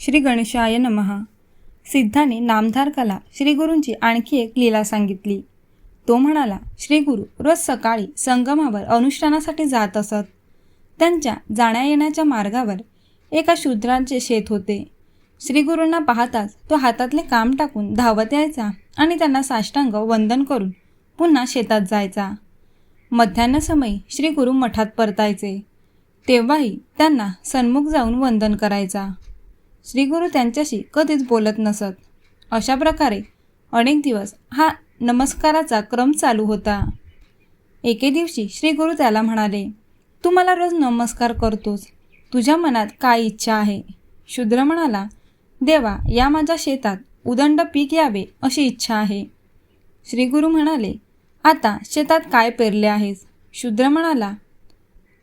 श्री गणेशाय नमः. सिद्धाने नामधारकाला श्रीगुरूंची आणखी एक लीला सांगितली. तो म्हणाला श्रीगुरू रोज सकाळी संगमावर अनुष्ठानासाठी जात असत. त्यांच्या जाण्या येण्याच्या मार्गावर एका शूद्रांचे शेत होते. श्रीगुरूंना पाहताच तो हातातले काम टाकून धावत यायचा आणि त्यांना साष्टांग वंदन करून पुन्हा शेतात जायचा. मध्यान्हसमयी श्रीगुरू मठात परतायचे. तेव्हाही त्यांना सन्मुख जाऊन वंदन करायचा. श्रीगुरू त्यांच्याशी कधीच बोलत नसत. अशा प्रकारे अनेक दिवस हा नमस्काराचा क्रम चालू होता. एके दिवशी श्रीगुरु त्याला म्हणाले तू मला रोज नमस्कार करतोस. तुझ्या मनात काय इच्छा आहे? शूद्र म्हणाला देवा या माझ्या शेतात उदंड पीक यावे अशी इच्छा आहे. श्रीगुरु म्हणाले आता शेतात काय पेरले आहेस? शूद्र म्हणाला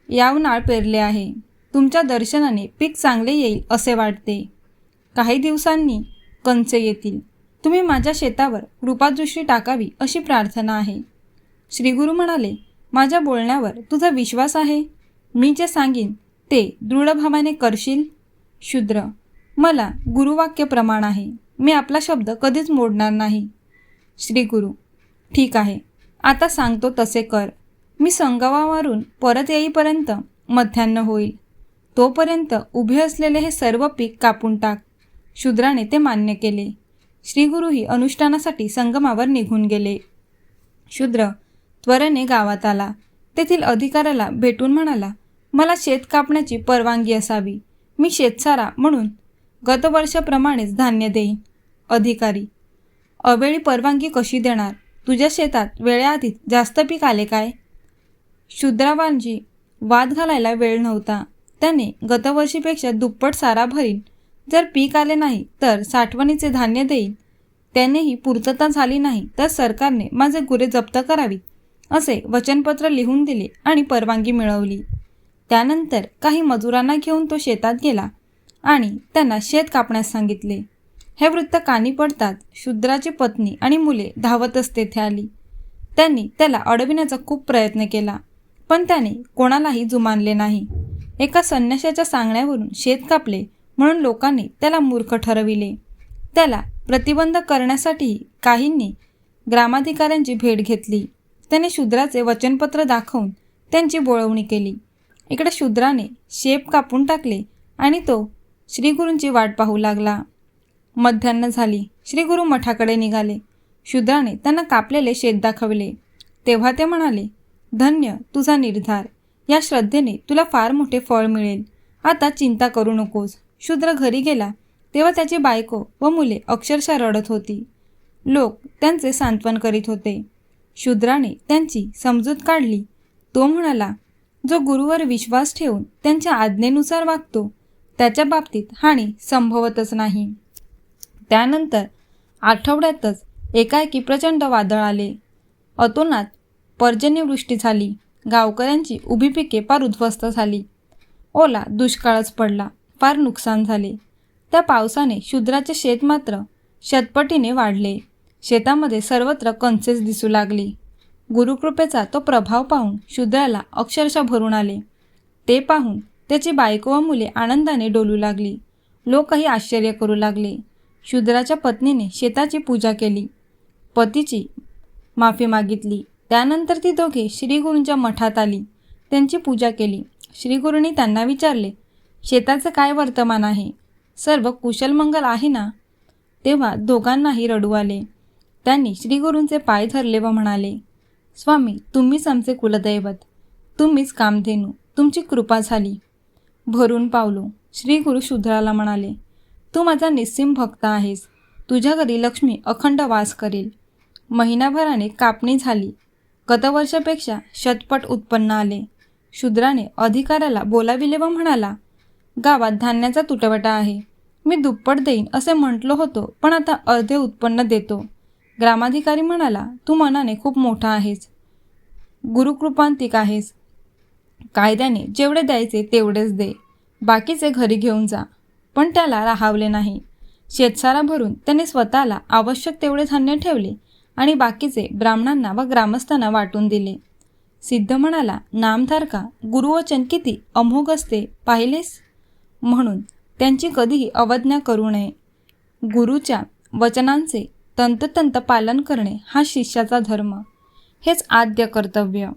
यावनाळ पेरले आहे. तुमच्या दर्शनाने पीक चांगले येईल असे वाटते. काही दिवसांनी कंचे येतील. तुम्ही माझ्या शेतावर कृपादृष्टी टाकावी अशी प्रार्थना आहे. श्रीगुरू म्हणाले माझ्या बोलण्यावर तुझा विश्वास आहे? मी जे सांगीन ते दृढभावाने करशील? शूद्र मला गुरुवाक्य प्रमाण आहे. मी आपला शब्द कधीच मोडणार नाही. श्रीगुरू ठीक आहे. आता सांगतो तसे कर. मी संगमावरून परत येईपर्यंत मध्यान्ह होईल. तोपर्यंत उभे असलेले हे सर्व पीक कापून टाक. शूद्राने ते मान्य केले. श्रीगुरूही अनुष्ठानासाठी संगमावर निघून गेले. शूद्र त्वरेने गावात आला. तेथील अधिकाऱ्याला भेटून म्हणाला मला शेत कापण्याची परवानगी असावी. मी शेतसारा म्हणून गतवर्षाप्रमाणेच धान्य देईन. अधिकारी अवेळी परवानगी कशी देणार? तुझ्या शेतात वेळेआधीच जास्त पीक आले काय? शूद्रावांची वाद घालायला वेळ नव्हता. त्याने गतवर्षीपेक्षा दुप्पट सारा भरीन जर पीक आले नाही तर साठवणीचे धान्य देईल. त्यानेही पूर्तता झाली नाही तर सरकारने माझे गुरे जप्त करावीत असे वचनपत्र लिहून दिले आणि परवानगी मिळवली. त्यानंतर काही मजुरांना घेऊन तो शेतात गेला आणि त्यांना शेत कापण्यास सांगितले. हे वृत्त कानी पडतात शूद्राची पत्नी आणि मुले धावतच तेथे आली. त्यांनी त्याला अडविण्याचा खूप प्रयत्न केला पण त्याने कोणालाही जुमानले नाही. एका संन्याशाच्या सांगण्यावरून शेत कापले म्हणून लोकांनी त्याला मूर्ख ठरविले. त्याला प्रतिबंध करण्यासाठी काहींनी ग्रामाधिकाऱ्यांची भेट घेतली. त्याने शूद्राचे वचनपत्र दाखवून त्यांची बोळवणी केली. इकडे शूद्राने शेप कापून टाकले आणि तो श्रीगुरूंची वाट पाहू लागला. मध्यान्ह झाली. श्रीगुरू मठाकडे निघाले. शूद्राने त्यांना कापलेले शेत दाखवले. तेव्हा ते म्हणाले धन्य तुझा निर्धार. या श्रद्धेने तुला फार मोठे फळ मिळेल. आता चिंता करू नकोस. शूद्र घरी गेला तेव्हा त्याची बायको व मुले अक्षरशः रडत होती. लोक त्यांचे सांत्वन करीत होते. शूद्राने त्यांची समजूत काढली. तो म्हणाला जो गुरुवर विश्वास ठेवून त्यांच्या आज्ञेनुसार वागतो त्याच्या बाबतीत हानी संभवतच नाही. त्यानंतर आठवड्यातच एकाएकी प्रचंड वादळ आले. अतोनात पर्जन्यवृष्टी झाली. गावकऱ्यांची उभी पिके फार उद्ध्वस्त झाली. ओला दुष्काळच पडला. फार नुकसान झाले. त्या पावसाने शूद्राचे शेत मात्र शतपटीने वाढले. शेतामध्ये सर्वत्र कंचेच दिसू लागली. गुरुकृपेचा तो प्रभाव पाहून शूद्राला अक्षरशः भरून आले. ते पाहून त्याची बायको व मुले आनंदाने डोलू लागली. लोकही आश्चर्य करू लागले. शूद्राच्या पत्नीने शेताची पूजा केली. पतीची माफी मागितली. त्यानंतर ती दोघे श्रीगुरूंच्या मठात आली. त्यांची पूजा केली. श्रीगुरूंनी त्यांना विचारले शेताचं काय वर्तमान आहे? सर्व कुशलमंगल आहे ना? तेव्हा दोघांनाही रडू आले. त्यांनी श्रीगुरूंचे पाय धरले व म्हणाले स्वामी तुम्हीच आमचे कुलदैवत. तुम्हीच कामधेनू. तुमची कृपा झाली. भरून पावलो. श्रीगुरु शूद्राला म्हणाले तू माझा निस्सिम भक्त आहेस. तुझ्या घरी लक्ष्मी अखंड वास करेल. महिनाभराने कापणी झाली. गतवर्षापेक्षा शतपट उत्पन्न आले. शूद्राने अधिकाऱ्याला बोलाविले व म्हणाला गावात धान्याचा तुटवटा आहे. मी दुप्पट देईन असे म्हटलो होतो पण आता अर्धे उत्पन्न देतो. ग्रामाधिकारी म्हणाला तू मनाने खूप मोठा आहेस. गुरुकृपांतिक आहेस. कायद्याने जेवढे द्यायचे तेवढेच दे. बाकीचे घरी घेऊन जा. पण त्याला राहावले नाही. शेतसारा भरून त्याने स्वतःला आवश्यक तेवढे धान्य ठेवले आणि बाकीचे ब्राह्मणांना व ग्रामस्थांना वाटून दिले. सिद्ध म्हणाला नामधारका गुरुवचन किती? अमोघ असते. पाहिलेस? म्हणून त्यांची कधीही अवज्ञा करू नये. गुरुच्या वचनांचे तंततंत पालन करणे हा शिष्याचा धर्म. हेच आद्य कर्तव्य.